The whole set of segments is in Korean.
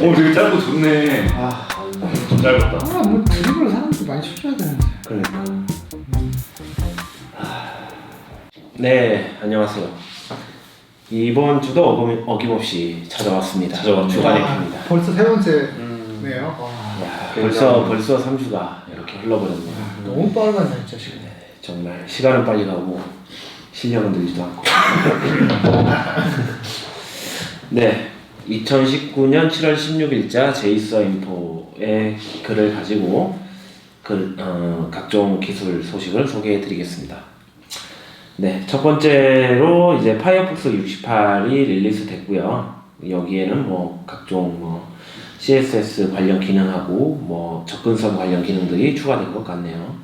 오 되게 짧고 좋네. 아, 좀 짧았다. 아, 뭐 드립을 사람들 많이 쳐줘야 되는데. 그러니까. 네, 안녕하세요. 이번 주도 어김, 어김없이 찾아왔습니다. 찾아왔네요. 주간. 아, 벌써 세 번째네요. 음, 와, 야, 벌써 벌써 3주가 이렇게 흘러버렸네요. 너무 빠르다 진짜 지금. 정말 시간은 빨리 가고 실력은 늘지도 않고. 네, 2019년 7월 16일자 제이서 인포의 글을 가지고 글, 어, 각종 기술 소식을 소개해 드리겠습니다. 네, 첫 번째로 이제 파이어폭스 68이 릴리스 됐고요. 여기에는 뭐 각종 뭐 CSS 관련 기능하고 뭐 접근성 관련 기능들이 추가된 것 같네요.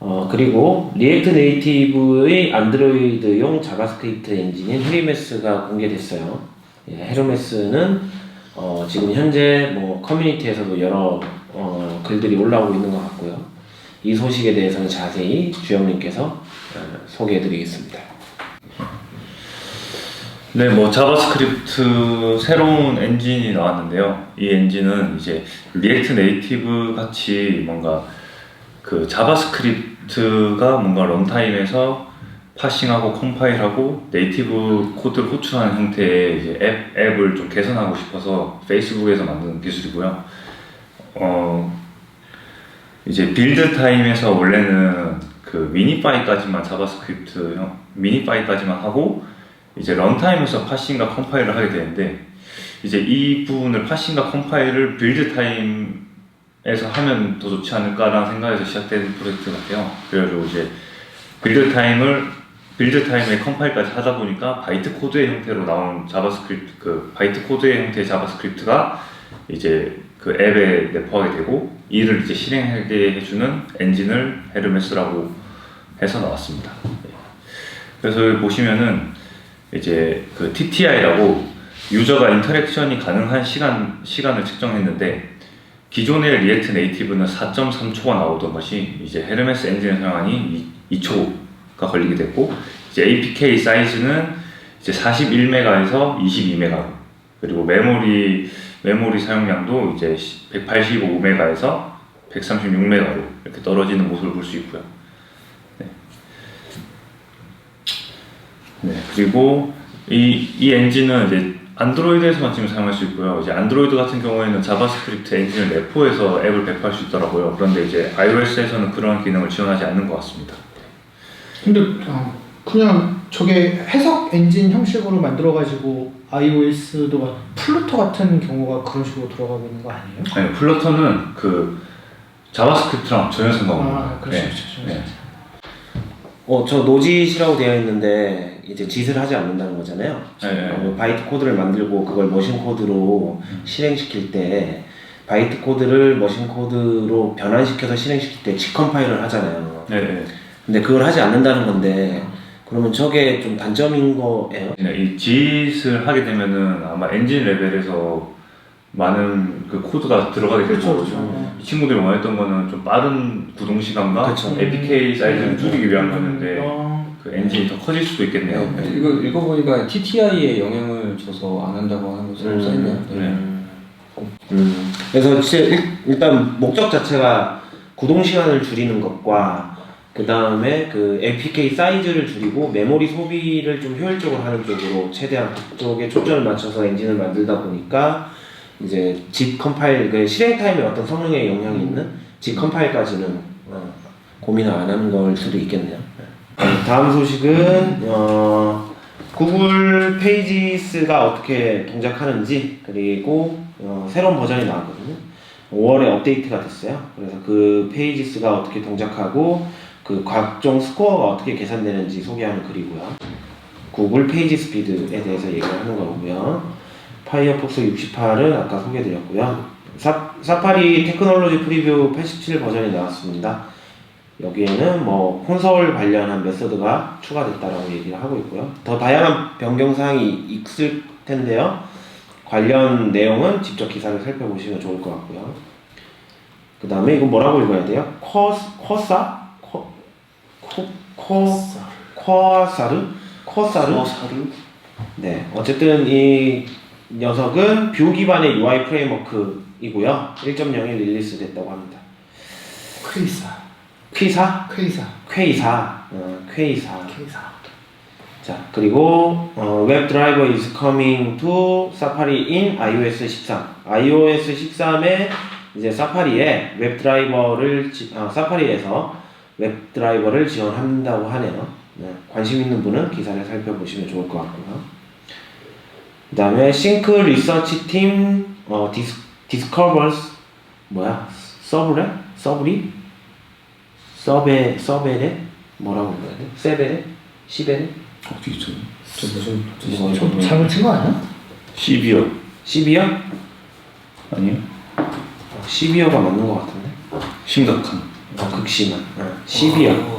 어, 그리고 리액트 네이티브의 안드로이드용 자바스크립트 엔진인 헤르메스가 공개됐어요. 예, 헤르메스는 어, 지금 현재 뭐 커뮤니티에서도 여러 어, 글들이 올라오고 있는 것 같고요. 이 소식에 대해서는 자세히 주영님께서 어, 소개해드리겠습니다. 네, 뭐 자바스크립트 새로운 엔진이 나왔는데요. 이 엔진은 이제 리액트 네이티브 같이 뭔가 그 자바스크립트가 뭔가 런타임에서 파싱하고 컴파일하고 네이티브 코드를 호출하는 형태의 이제 앱, 앱을 좀 개선하고 싶어서 페이스북에서 만든 기술이고요. 어, 이제 빌드 타임에서 원래는 그 미니 파일까지만 자바스크립트 형 미니 파일까지만 하고 이제 런타임에서 파싱과 컴파일을 하게 되는데 이제 이 부분을 파싱과 컴파일을 빌드 타임에서 하면 더 좋지 않을까라는 생각에서 시작된 프로젝트 같아요. 그래가지고 이제 빌드 타임을 빌드 타임에 컴파일까지 하다 보니까 바이트 코드의 형태로 나온 자바스크립트 그 바이트 코드의 형태의 자바스크립트가 이제 그 앱에 내포하게 되고 이를 이제 실행하게 해주는 엔진을 헤르메스라고 해서 나왔습니다. 예. 그래서 보시면은 이제 그 TTI라고 유저가 인터랙션이 가능한 시간 시간을 측정했는데 기존의 리액트 네이티브는 4.3초가 나오던 것이 이제 헤르메스 엔진을 사용하니 2, 초 가 걸리게 됐고 이제 APK 사이즈는 이제 41메가에서 22메가로 그리고 메모리 메모리 사용량도 이제 185메가에서 136메가로 이렇게 떨어지는 모습을 볼 수 있고요. 네. 네, 그리고 이, 이 엔진은 이제 안드로이드에서만 지금 사용할 수 있고요. 이제 안드로이드 같은 경우에는 자바스크립트 엔진을 내포해서 앱을 배포할 수 있더라고요. 그런데 이제 iOS에서는 그런 기능을 지원하지 않는 것 같습니다. 근데 어, 그냥 저게 해석 엔진 형식으로 만들어가지고 iOS도 막 플루터 같은 경우가 그런 식으로 들어가고 있는 거 아니에요? 아니, 플러터는 그 자바스크립트랑 전혀 상관없는 아, 거예요. 그렇죠, 네. 그렇죠. 네. 어, 저 노짓이라고 되어 있는데 이제 짓을 하지 않는다는 거잖아요. 네, 네. 어, 바이트 코드를 만들고 그걸 머신 코드로 실행시킬 때 바이트 코드를 머신 코드로 변환시켜서 실행시킬 때 직컴파일을 하잖아요. 네, 네. 근데 그걸 하지 않는다는 건데 그러면 저게 좀 단점인 거예요? 네, 이 짓을 하게 되면은 아마 엔진 레벨에서 많은 그 코드가 들어가게 되고 그렇죠, 그렇죠. 이 친구들이 원했던 거는 좀 빠른 구동 시간과 그렇죠. APK 사이즈를 줄이기 위한 거였는데 어, 그 엔진이 더 커질 수도 있겠네요. 네, 이거 읽어보니까 TTI에 영향을 줘서 안 한다고 하는 것처럼 써있네요. 네. 음. 음. 그래서 일단 목적 자체가 구동 시간을 줄이는 것과 그 다음에 그 APK 사이즈를 줄이고 메모리 소비를 좀 효율적으로 하는 쪽으로 최대한 그쪽에 초점을 맞춰서 엔진을 만들다 보니까 이제 집 컴파일 그 실행 타임에 어떤 성능에 영향이 있는 집 컴파일까지는 어, 고민을 안 하는 걸 수도 있겠네요. 네, 다음 소식은 어, 구글 페이지스가 어떻게 동작하는지 그리고 어, 새로운 버전이 나왔거든요. 5월에 업데이트가 됐어요. 그래서 그 페이지스가 어떻게 동작하고 그 각종 스코어가 어떻게 계산되는지 소개하는 글이고요. 구글 페이지 스피드에 대해서 얘기를 하는 거고요. 파이어폭스 68은 아까 소개드렸고요. 사, 사파리 테크놀로지 프리뷰 87 버전이 나왔습니다. 여기에는 뭐 콘솔 관련한 메서드가 추가됐다라고 얘기를 하고 있고요. 더 다양한 변경 사항이 있을 텐데요. 관련 내용은 직접 기사를 살펴보시면 좋을 것 같고요. 그 다음에 이거 뭐라고 읽어야 돼요? 쿼, 쿼사? 쿼, 코, 코, 쿼사르? 쿼사르? 사루? 네. 어쨌든 이 녀석은 뷰 기반의 UI 프레임워크이고요. 1.0이 릴리스 됐다고 합니다. 크리사, 퀴사? 크리사, 퀘이사. 어, 퀘이사. 크리사. 자, 그리고 어, 웹 드라이버 is coming to Safari in iOS 13. iOS 13에 이제 사파리에 웹 드라이버를 지, 아, 사파리에서 웹 드라이버를 지원한다고 하네요. 네, 관심 있는 분은 기사를 살펴보시면 좋을 것 같고요. 그 다음에 싱크 리서치 팀 어, 디스 디스커버스 뭐야? 서브레? 서브리? 서베 서베레? 뭐라고 불러야 돼? 세베레? 시베레? 어떻게 있죠? 저 무슨 뭐, 저저 잘못 친거 아니야? 12월 12여? 아니요? 12여가 맞는 것 같은데? 심각한 어, 극심한. 어, 12여.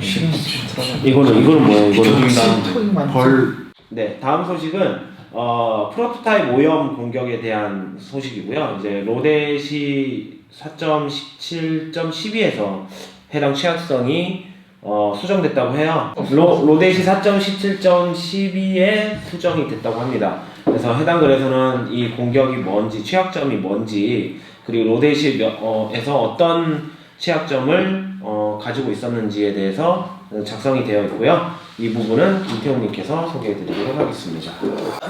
시간 들어가. 이거는 이거는 뭐예요? 이거는 벌 네, 다음 소식은 어, 프로토타입 오염 공격에 대한 소식이고요. 이제 로데시 4.17.12에서 해당 취약성이 어, 수정됐다고 해요. 로, 로데시 4.17.12에 수정이 됐다고 합니다. 그래서 해당 글에서는 이 공격이 뭔지, 취약점이 뭔지, 그리고 로데시에서 어떤 취약점을 어, 가지고 있었는지에 대해서 작성이 되어 있고요. 이 부분은 김태웅님께서 소개해드리도록 하겠습니다.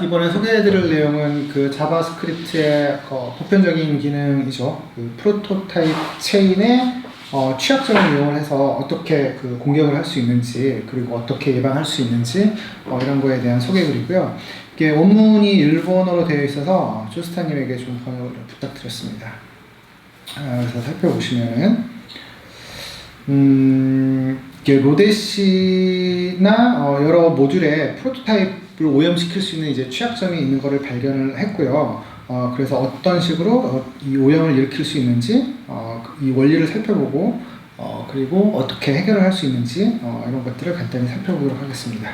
이번에 소개해드릴 내용은 그 자바스크립트의 어, 보편적인 기능이죠. 그 프로토타입 체인의 어, 취약점을 이용을 해서 어떻게 그 공격을 할 수 있는지 그리고 어떻게 예방할 수 있는지 어, 이런 거에 대한 소개글이고요. 이게 원문이 일본어로 되어 있어서 조스타님에게 좀 번역을 부탁드렸습니다. 아, 그래서 살펴보시면은 음, 이게 로데시나 어, 여러 모듈에 프로토타입을 오염시킬 수 있는 이제 취약점이 있는 것을 발견을 했고요. 어, 그래서 어떤 식으로 어, 이 오염을 일으킬 수 있는지 어, 이 원리를 살펴보고 어, 그리고 어떻게 해결을 할 수 있는지 어, 이런 것들을 간단히 살펴보도록 하겠습니다.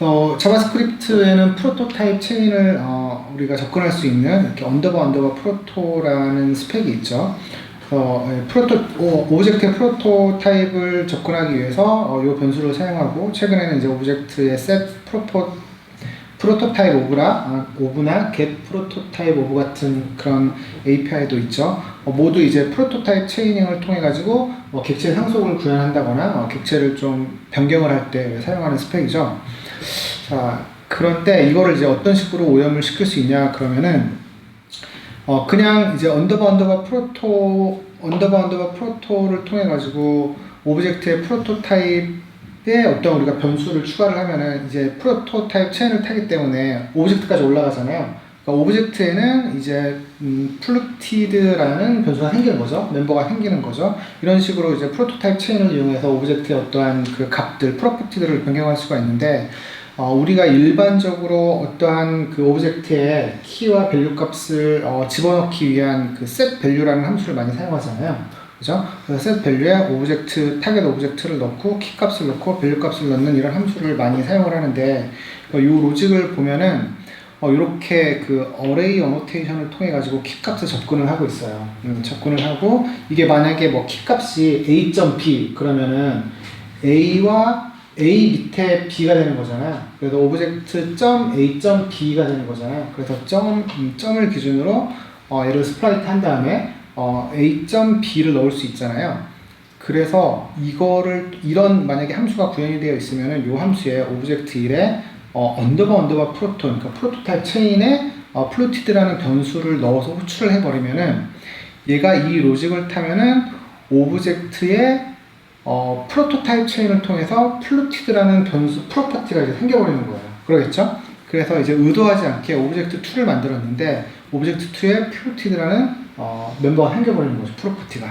어, 자바스크립트에는 프로토타입 체인을 어, 우리가 접근할 수 있는 이렇게 언더바 언더바 프로토라는 스펙이 있죠. 어, 예, 프로토 오, 오브젝트의 프로토타입을 접근하기 위해서 어, 이 변수를 사용하고 최근에는 이제 오브젝트의 set 프로포 프로토타입 오브라 아, 오브나 get 프로토타입 오브 같은 그런 API도 있죠. 어, 모두 이제 프로토타입 체이닝을 통해 가지고 뭐 객체 상속을 구현한다거나 어, 객체를 좀 변경을 할 때 사용하는 스펙이죠. 자, 그런데 이거를 이제 어떤 식으로 오염을 시킬 수 있냐 그러면은 어 그냥 이제 언더바 언더바 프로토 언더바 언더바 프로토를 통해 가지고 오브젝트의 프로토타입 에 어떤 우리가 변수를 추가를 하면은 이제 프로토타입 체인을 타기 때문에 오브젝트까지 올라가잖아요. 그러니까 오브젝트에는 이제 음, 플루티드라는 변수가 생기는 거죠. 멤버가 생기는 거죠. 이런 식으로 이제 프로토타입 체인을 이용해서 오브젝트의 어떠한 그 값들, 프로퍼티들을 변경할 수가 있는데 어, 우리가 일반적으로 어떠한 그 오브젝트의 키와 밸류 값을 어, 집어넣기 위한 그 set value라는 함수를 많이 사용하잖아요. 그죠? set value에 오브젝트, 타겟 오브젝트를 넣고 키 값을 넣고 밸류 값을 넣는 이런 함수를 많이 사용을 하는데 이 로직을 보면은 어, 이렇게 그 어레이 어노테이션을 통해 가지고 키 값에 접근을 하고 있어요. 음, 접근을 하고 이게 만약에 뭐 키 값이 a.b 그러면은 a와 a 밑에 b가 되는 거잖아요. 그래서 오브젝트 점 a 점 b가 되는 거잖아요. 그래서 점 음, 점을 기준으로 어, 얘를 스플라이트 한 다음에 어, a 점 b를 넣을 수 있잖아요. 그래서 이거를 이런 만약에 함수가 구현이 되어 있으면은 이 함수에 오브젝트 1에 어, 언더바 언더바 프로토 그러니까 프로토타입 체인에 어, 플루티드라는 변수를 넣어서 호출을 해버리면은 얘가 이 로직을 타면은 오브젝트의 어, 프로토타입 체인을 통해서 플루티드라는 변수 프로퍼티가 이제 생겨버리는 거예요. 그러겠죠? 그래서 이제 의도하지 않게 오브젝트 2를 만들었는데 오브젝트 2에 플루티드라는 어, 멤버가 생겨버리는 거죠. 프로퍼티가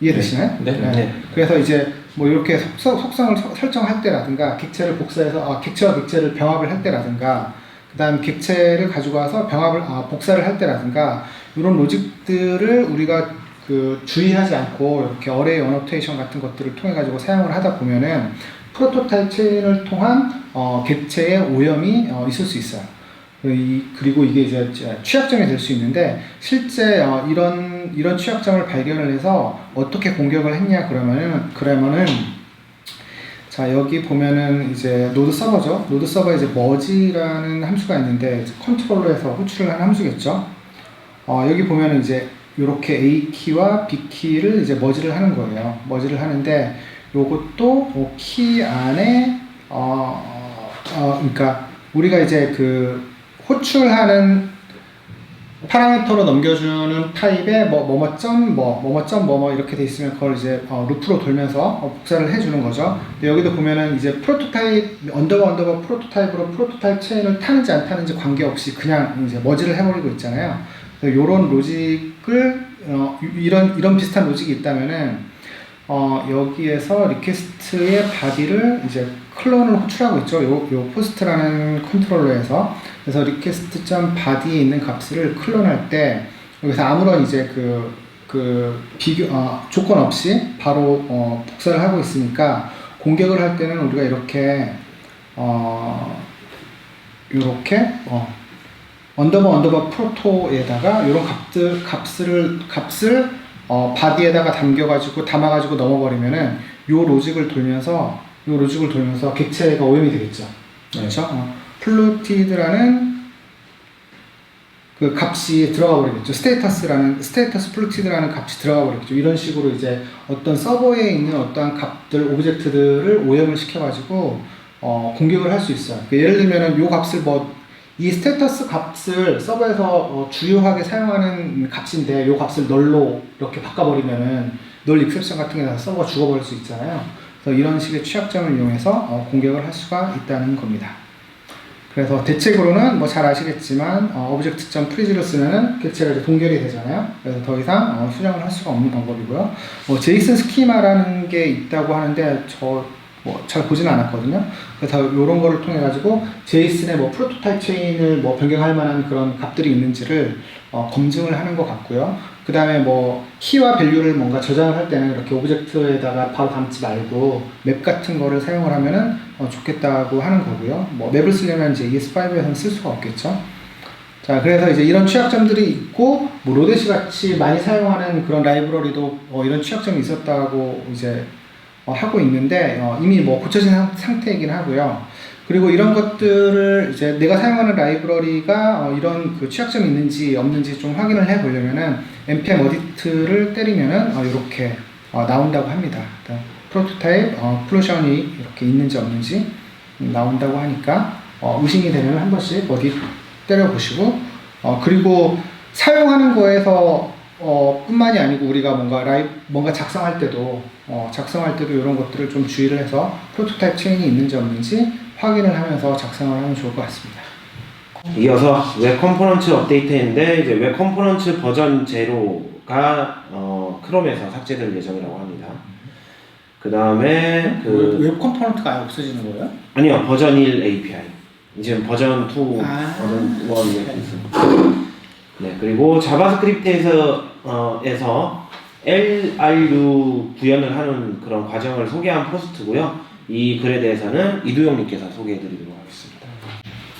이해되시나요? 네. 네. 그래서 이제 뭐 이렇게 속성, 속성을 서- 설정할 때라든가 객체를 복사해서 아, 객체와 객체를 병합을 할 때라든가 그다음 객체를 가지고 와서 병합을 아, 복사를 할 때라든가 이런 로직들을 우리가 그 주의하지 않고 이렇게 어레이 어노테이션 같은 것들을 통해 가지고 사용을 하다 보면은 프로토타입 체인을 통한 어, 객체의 오염이 어, 있을 수 있어요. 이, 그리고 이게 이제 취약점이 될 수 있는데 실제 어, 이런 이런 취약점을 발견을 해서 어떻게 공격을 했냐 그러면은 그러면은 자 여기 보면은 이제 노드 서버죠. 노드 서버에 이제 머지라는 함수가 있는데 컨트롤러에서 호출을 하는 함수겠죠. 어, 여기 보면은 이제 이렇게 A 키와 B 키를 이제 머지를 하는 거예요. 머지를 하는데 요것도 그키 안에 어, 어 그러니까 우리가 이제 그 호출하는 파라미터로 넘겨주는 타입의 뭐 뭐뭐 점 뭐 뭐뭐 점 뭐뭐 이렇게 돼 있으면 그걸 이제 어, 루프로 돌면서 어, 복사를 해주는 거죠. 근데 여기도 보면은 이제 프로토타입 언더바 언더바 프로토타입으로 프로토타입 체인을 타는지 안 타는지 관계없이 그냥 이제 머지를 해버리고 있잖아요. 이런 로직을 어, 이- 이런 이런 비슷한 로직이 있다면은 어, 여기에서 리퀘스트의 바디를 이제 클론을 호출하고 있죠. 요, 요 포스트라는 컨트롤러에서 그래서 리퀘스트 바디에 있는 값을 클론할 때 여기서 아무런 이제 그, 그 비교 어, 조건 없이 바로 어, 복사를 하고 있으니까 공격을 할 때는 우리가 이렇게 어, 이렇게 어, 언더바 언더바 프로토에다가 이런 값들 값을 값을 어, 바디에다가 담겨가지고 담아가지고 넘어버리면은 요 로직을 돌면서 요 로직을 돌면서 객체가 오염이 되겠죠. 그렇죠? 어, 플루티드라는 그 값이 들어가 버리겠죠. 스테이터스라는 스테이터스 플루티드라는 값이 들어가 버리겠죠. 이런 식으로 이제 어떤 서버에 있는 어떠한 값들 오브젝트들을 오염을 시켜가지고 어, 공격을 할 수 있어요. 그 예를 들면은 요 값을 뭐 이 스테이터스 값을 서버에서 어, 주요하게 사용하는 값인데 요 값을 널로 이렇게 바꿔버리면은 널 익셉션 같은 게 나서 서버가 죽어버릴 수 있잖아요. 이런 식의 취약점을 이용해서 어, 공격을 할 수가 있다는 겁니다. 그래서 대책으로는 뭐 잘 아시겠지만 어, 오브젝트.프리즈를 프리즈를 쓰면은 객체가 이제 동결이 되잖아요. 그래서 더 이상 어, 수정을 할 수가 없는 방법이고요. 뭐 제이슨 스키마라는 게 있다고 하는데 저 뭐잘 보지는 않았거든요. 그래서 이런 거를 통해 가지고 제이슨의 뭐 프로토타입 체인을 뭐 변경할 만한 그런 값들이 있는지를 어, 검증을 하는 것 같고요. 그 다음에 뭐 키와 밸류를 뭔가 저장을 할 때는 이렇게 오브젝트에다가 바로 담지 말고 맵 같은 거를 사용을 하면은 어, 좋겠다고 하는 거고요. 뭐 맵을 쓰려면 이제 ES5에서는 쓸 수가 없겠죠. 자, 그래서 이제 이런 취약점들이 있고, 뭐 로데시 같이 많이 사용하는 그런 라이브러리도 어, 이런 취약점이 있었다고 이제 어, 하고 있는데 어, 이미 뭐 고쳐진 상, 상태이긴 하고요. 그리고 이런 것들을 이제 내가 사용하는 라이브러리가 어, 이런 그 취약점이 있는지 없는지 좀 확인을 해 보려면은 npm 어디트를 때리면은 어, 이렇게 어, 나온다고 합니다. 프로토타입 어, 플로션이 이렇게 있는지 없는지 음, 나온다고 하니까 어, 의심이 되면 한 번씩 어디 때려 보시고 어, 그리고 사용하는 거에서 어, 뿐만이 아니고 우리가 뭔가 라이 뭔가 작성할 때도 어, 작성할 때도 이런 것들을 좀 주의를 해서 프로토타입 체인이 있는지 없는지 확인을 하면서 작성을 하면 좋을 것 같습니다. 이어서 웹 컴포넌트 업데이트인데 이제 웹 컴포넌트 버전 제로가 어, 크롬에서 삭제될 예정이라고 합니다. 그 다음에 그 웹 컴포넌트가 아예 없어지는 거예요? 아니요 버전 1 API 이제 버전 2 아. 버전 1 이렇게 있습니다. 네 그리고 자바스크립트에서 어, 에서 LRU 구현을 하는 그런 과정을 소개한 포스트고요. 이 글에 대해서는 이두용님께서 소개해드리도록 하겠습니다.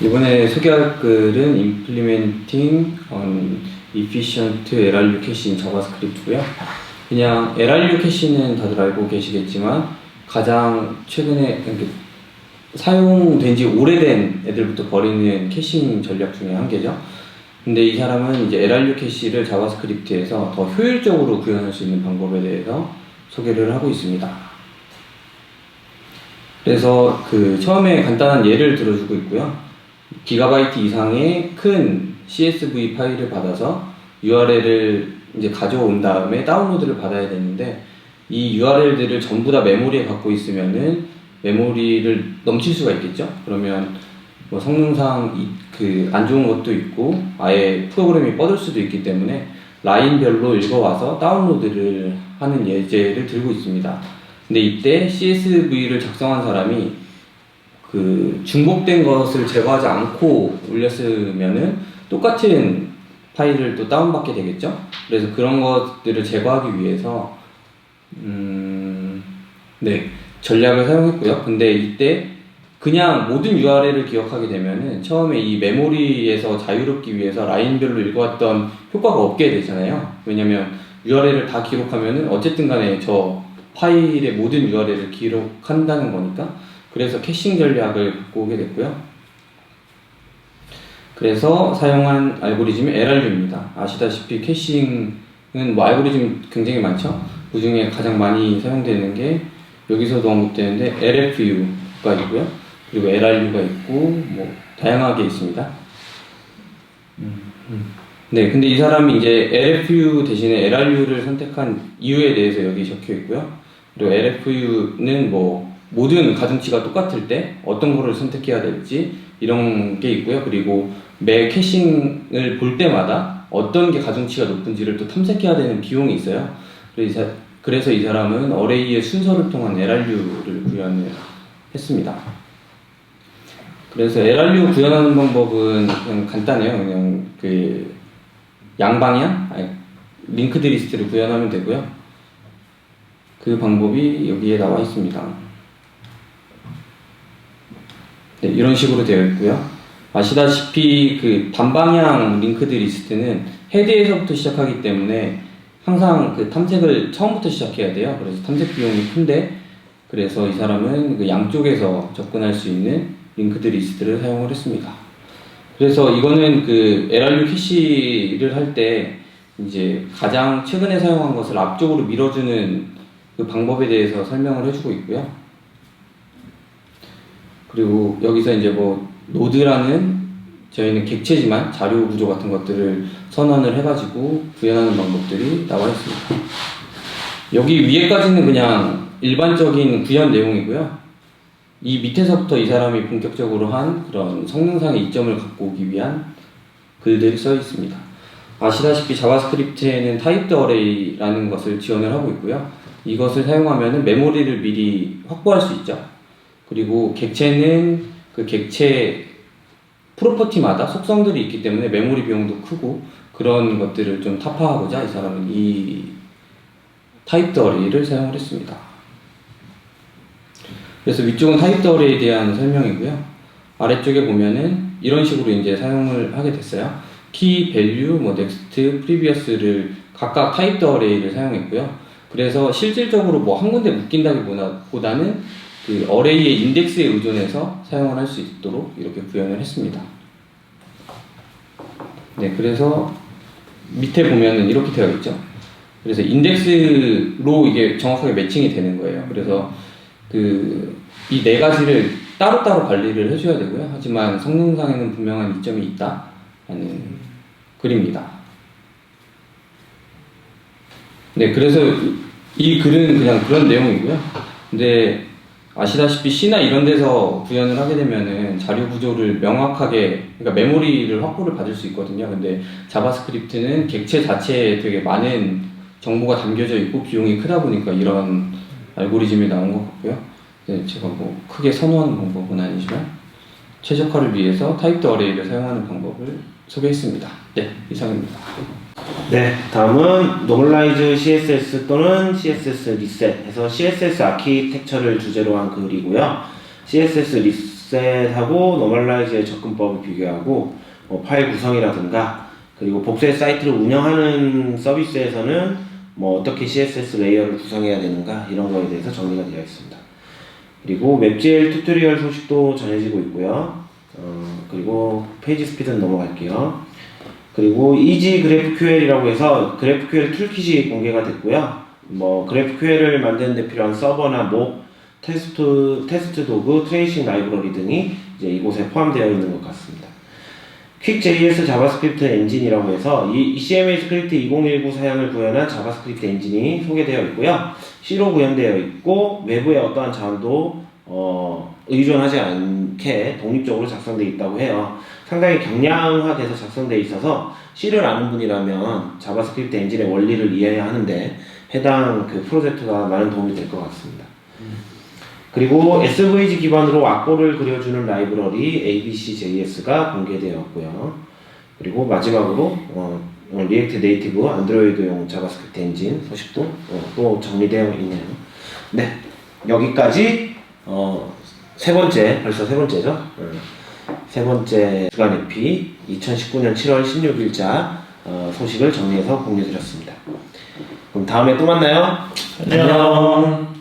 이번에 소개할 글은 Implementing on Efficient LRU Caching JavaScript고요. 그냥 LRU 캐시는 다들 알고 계시겠지만 가장 최근에 이렇게 사용된 지 오래된 애들부터 버리는 캐싱 전략 중에 한 개죠. 근데 이 사람은 이제 LRU 캐시를 자바스크립트에서 더 효율적으로 구현할 수 있는 방법에 대해서 소개를 하고 있습니다. 그래서 그 처음에 간단한 예를 들어주고 있고요. 기가바이트 이상의 큰 CSV 파일을 받아서 URL을 이제 가져온 다음에 다운로드를 받아야 되는데 이 URL들을 전부 다 메모리에 갖고 있으면은 메모리를 넘칠 수가 있겠죠. 그러면 뭐 성능상 그 안 좋은 것도 있고 아예 프로그램이 뻗을 수도 있기 때문에 라인별로 읽어와서 다운로드를 하는 예제를 들고 있습니다. 근데 이때 CSV를 작성한 사람이 그 중복된 것을 제거하지 않고 올렸으면은 똑같은 파일을 또 다운받게 되겠죠. 그래서 그런 것들을 제거하기 위해서 음, 네 전략을 사용했고요. 근데 이때 그냥 모든 URL을 기억하게 되면은 처음에 이 메모리에서 자유롭기 위해서 라인별로 읽어왔던 효과가 없게 되잖아요. 왜냐면 URL을 다 기록하면은 어쨌든 간에 저 파일의 모든 URL을 기록한다는 거니까 그래서 캐싱 전략을 갖고 오게 됐고요. 그래서 사용한 알고리즘이 LRU입니다. 아시다시피 캐싱은 뭐 알고리즘 굉장히 많죠. 그 중에 가장 많이 사용되는 게 여기서도 언급되는데 LFU가 있고요. 그리고 LRU가 있고 뭐 다양하게 있습니다. 네, 근데 이 사람이 이제 LFU 대신에 LRU를 선택한 이유에 대해서 여기 적혀 있고요. 그리고 LFU는 뭐 모든 가중치가 똑같을 때 어떤 거를 선택해야 될지 이런 게 있고요. 그리고 매 캐싱을 볼 때마다 어떤 게 가중치가 높은지를 또 탐색해야 되는 비용이 있어요. 그래서 이 사- 사람은 어레이의 순서를 통한 LRU를 구현을 했습니다. 그래서 LRU 구현하는 방법은 그냥 간단해요. 그냥 그 양방향 링크드 리스트를 구현하면 되고요. 그 방법이 여기에 나와 있습니다. 네, 이런 식으로 되어 있고요. 아시다시피 그 반방향 링크드 리스트는 헤드에서부터 시작하기 때문에 항상 그 탐색을 처음부터 시작해야 돼요. 그래서 탐색 비용이 큰데 그래서 이 사람은 그 양쪽에서 접근할 수 있는 링크드 리스트를 사용을 했습니다. 그래서 이거는 그 LRU 캐시를 할 때 이제 가장 최근에 사용한 것을 앞쪽으로 밀어주는 그 방법에 대해서 설명을 해주고 있고요. 그리고 여기서 이제 뭐 노드라는 저희는 객체지만 자료 구조 같은 것들을 선언을 해가지고 구현하는 방법들이 나와 있습니다. 여기 위에까지는 그냥 일반적인 구현 내용이고요. 이 밑에서부터 이 사람이 본격적으로 한 그런 성능상의 이점을 갖고 오기 위한 글들이 써 있습니다. 아시다시피 자바스크립트에는 타입드 어레이라는 것을 지원을 하고 있고요. 이것을 사용하면 메모리를 미리 확보할 수 있죠. 그리고 객체는 그 객체 프로퍼티마다 속성들이 있기 때문에 메모리 비용도 크고 그런 것들을 좀 타파하고자 이 사람은 이 어레이를 사용을 했습니다. 그래서 위쪽은 어레이에 대한 설명이고요. 아래쪽에 보면은 이런 식으로 이제 사용을 하게 됐어요. 키, 밸류, 뭐 넥스트, 프리비어스를 각각 타입드 어레이를 사용했고요. 그래서 실질적으로 뭐 한 군데 묶인다기보다는 그 어레이의 인덱스에 의존해서 사용을 할 수 있도록 이렇게 구현을 했습니다. 네, 그래서 밑에 보면은 이렇게 되어 있죠. 그래서 인덱스로 이게 정확하게 매칭이 되는 거예요. 그래서 그 이 네 가지를 따로따로 관리를 해줘야 되고요. 하지만 성능상에는 분명한 이점이 있다라는 글입니다. 네, 그래서 이 글은 그냥 그런 내용이고요. 근데 아시다시피 C나 이런 데서 구현을 하게 되면은 자료 구조를 명확하게 그러니까 메모리를 확보를 받을 수 있거든요. 근데 자바스크립트는 객체 자체에 되게 많은 정보가 담겨져 있고 비용이 크다 보니까 이런 알고리즘이 나온 것 같고요. 네, 제가 뭐 크게 선호하는 방법은 아니지만 최적화를 위해서 타입드 어레이를 사용하는 방법을 소개했습니다. 네, 이상입니다. 네, 다음은 노멀라이즈 CSS 또는 CSS 리셋해서 CSS 아키텍처를 주제로 한 글이고요. CSS 리셋하고 노멀라이즈의 접근법을 비교하고 뭐 파일 구성이라든가 그리고 복수의 사이트를 운영하는 서비스에서는 뭐 어떻게 CSS 레이어를 구성해야 되는가 이런 거에 대해서 정리가 되어 있습니다. 그리고 웹GL 튜토리얼 소식도 전해지고 있고요. 어, 그리고 페이지 스피드는 넘어갈게요. 그리고 이지 그래프QL이라고 해서 그래프QL 툴킷이 공개가 됐고요. 뭐 그래프QL을 만드는 데 필요한 서버나 목, 테스트 테스트 도구, 트레이싱 라이브러리 등이 이제 이곳에 포함되어 있는 것 같습니다. 퀵JS 자바스크립트 엔진이라고 해서 이 CMA 스크립트 2019 사양을 구현한 자바스크립트 엔진이 소개되어 있고요. C로 구현되어 있고 외부의 어떠한 자원도 어, 의존하지 않게 독립적으로 작성되어 있다고 해요. 상당히 경량화돼서 작성되어 있어서 C를 아는 분이라면 자바스크립트 엔진의 원리를 이해해야 하는데 해당 그 프로젝트가 많은 도움이 될 것 같습니다. 그리고 SVG 기반으로 악보를 그려주는 라이브러리 ABCJS가 공개되었고요. 그리고 마지막으로 어, 어, 리액트 네이티브 안드로이드용 자바스크립트 엔진 소식도 어, 또 정리되어 있네요. 네, 여기까지 어, 세 번째 벌써 세 번째죠. 어, 세 번째 주간 에피 2019년 7월 16일자 어, 소식을 정리해서 공유드렸습니다. 그럼 다음에 또 만나요. 안녕.